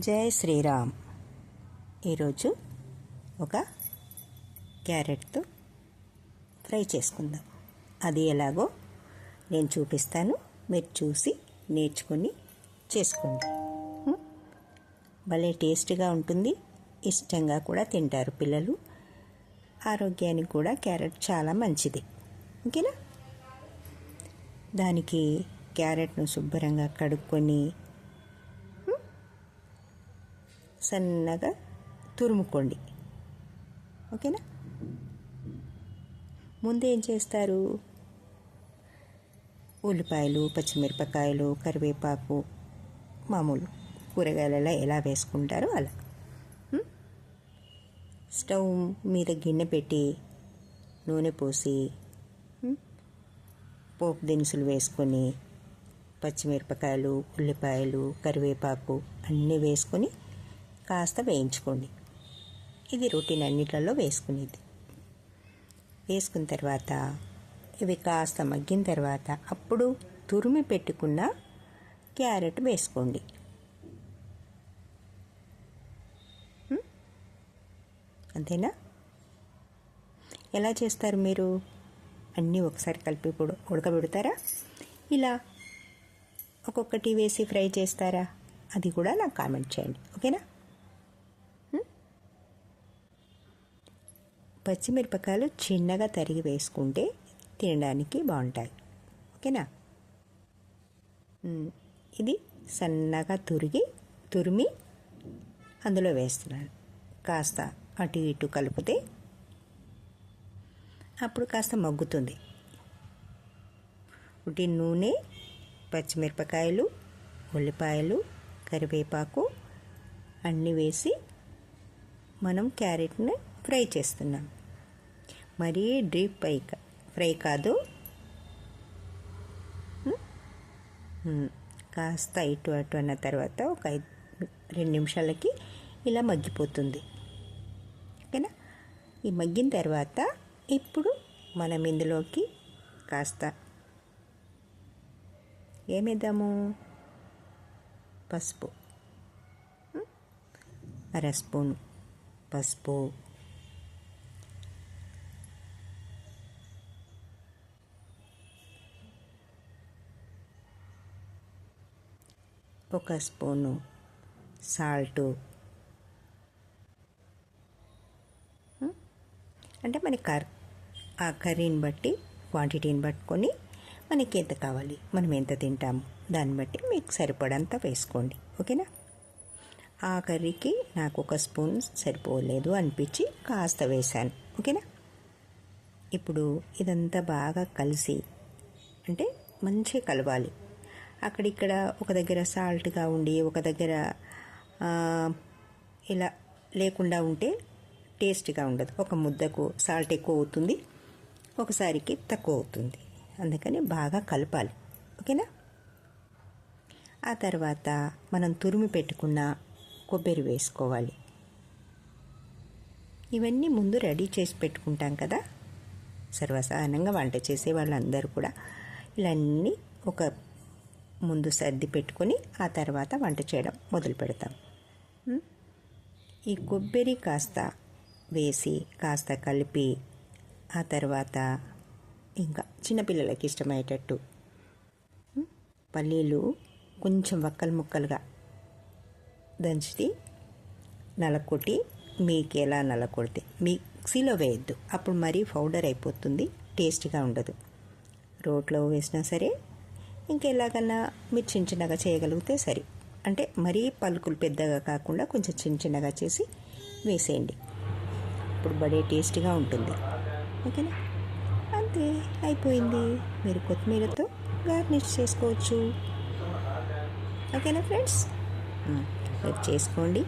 జై శ్రీరామ్. ఈరోజు ఒక క్యారెట్తో ఫ్రై చేసుకుందాం. అది ఎలాగో నేను చూపిస్తాను. మీరు చూసి నేర్చుకొని చేసుకోండి. భలే టేస్ట్గా ఉంటుంది. ఇష్టంగా కూడా తింటారు పిల్లలు. ఆరోగ్యానికి కూడా క్యారెట్ చాలా మంచిది. ఓకేనా? దానికి క్యారెట్ను శుభ్రంగా కడుక్కొని సన్నగా తురుముకోండి. ఓకేనా? ముందేం చేస్తారు? ఉల్లిపాయలు పచ్చిమిరపకాయలు కరివేపాకు మామూలు కూరగాయలలో ఎలా వేసుకుంటారో అలా. స్టవ్ మీద గిన్నె పెట్టి నూనె పోసి పోపు దినుసులు వేసుకొని పచ్చిమిరపకాయలు ఉల్లిపాయలు కరివేపాకు అన్నీ వేసుకొని కాస్త వేయించుకోండి. ఇది రొటీన్ అన్నిట్లలో వేసుకునేది. వేసుకున్న తర్వాత ఇవి కాస్త మగ్గిన తర్వాత అప్పుడు తురిమి పెట్టుకున్న క్యారెట్ వేసుకోండి. అంతేనా? ఎలా చేస్తారు మీరు? అన్నీ ఒకసారి కలిపి ఉడకబెడతారా? ఇలా ఒక్కొక్కటి వేసి ఫ్రై చేస్తారా? అది కూడా నాకు కామెంట్ చేయండి. ఓకేనా? పచ్చిమిరపకాయలు చిన్నగా తరిగి వేసుకుంటే తినడానికి బాగుంటాయి. ఓకేనా? ఇది సన్నగా తురిగి తురిమి అందులో వేస్తున్నాను. కాస్త అటు ఇటు కలిపితే అప్పుడు కాస్త మగ్గుతుంది. ఉట్టి నూనె పచ్చిమిరపకాయలు ఉల్లిపాయలు కరివేపాకు అన్నీ వేసి మనం క్యారెట్ని ఫ్రై చేస్తున్నాం. మరీ డీప్ ఫ్రై కా- ఫ్రై కాదు కాస్త ఇటు అటు అన్న తర్వాత ఒక ఐదు రెండు నిమిషాలకి ఇలా మగ్గిపోతుంది. ఓకేనా? ఈ మగ్గిన తర్వాత ఇప్పుడు మనం ఇందులోకి కాస్త ఏమేద్దాము? పసుపు. అర స్పూన్ పసుపు. ఒక స్పూను సాల్టు. అంటే మన కర్ ఆ కర్రీని బట్టి క్వాంటిటీని పట్టుకొని మనకి ఎంత కావాలి మనం ఎంత తింటాము దాన్ని బట్టి మీకు సరిపడంత వేసుకోండి. ఓకేనా? ఆ కర్రీకి నాకు ఒక స్పూన్ సరిపోలేదు అనిపించి కాస్త వేశాను. ఓకేనా? ఇప్పుడు ఇదంతా బాగా కలిసి అంటే మంచిగా కలవాలి. అక్కడిక్కడ ఒక దగ్గర సాల్ట్గా ఉండి ఒక దగ్గర ఇలా లేకుండా ఉంటే టేస్ట్గా ఉండదు. ఒక ముద్దకు సాల్ట్ ఎక్కువ అవుతుంది ఒకసారికి తక్కువ అవుతుంది. అందుకని బాగా కలపాలి. ఓకేనా? ఆ తర్వాత మనం తురిమి పెట్టుకున్న కొబ్బరి వేసుకోవాలి. ఇవన్నీ ముందు రెడీ చేసి పెట్టుకుంటాం కదా. సర్వసాధారణంగా వంట చేసే వాళ్ళందరూ కూడా ఇలా అన్నీ ఒక ముందు సర్ది పెట్టుకొని ఆ తర్వాత వంట చేయడం మొదలు పెడతాం. ఈ కొబ్బరి కాస్త వేసి కాస్త కలిపి ఆ తర్వాత ఇంకా చిన్నపిల్లలకి ఇష్టమయ్యేటట్టు పల్లీలు కొంచెం వక్కలు ముక్కలుగా దంచి నలకొట్టి మీకు ఎలా నలకొడితే మిక్సీలో వేయద్దు. అప్పుడు మరీ పౌడర్ అయిపోతుంది టేస్ట్గా ఉండదు. రోట్లో వేసినా సరే ఇంకెలాగన్నా మీరు చిన్న చిన్నగా చేయగలిగితే సరే. అంటే మరీ పలుకులు పెద్దగా కాకుండా కొంచెం చిన్న చిన్నగా చేసి వేసేయండి. ఇప్పుడు బడే టేస్ట్గా ఉంటుంది. ఓకేనా? అంతే అయిపోయింది. మీరు కొత్తిమీరతో గార్నిష్ చేసుకోవచ్చు. ఓకేనా ఫ్రెండ్స్? మీరు చేసుకోండి.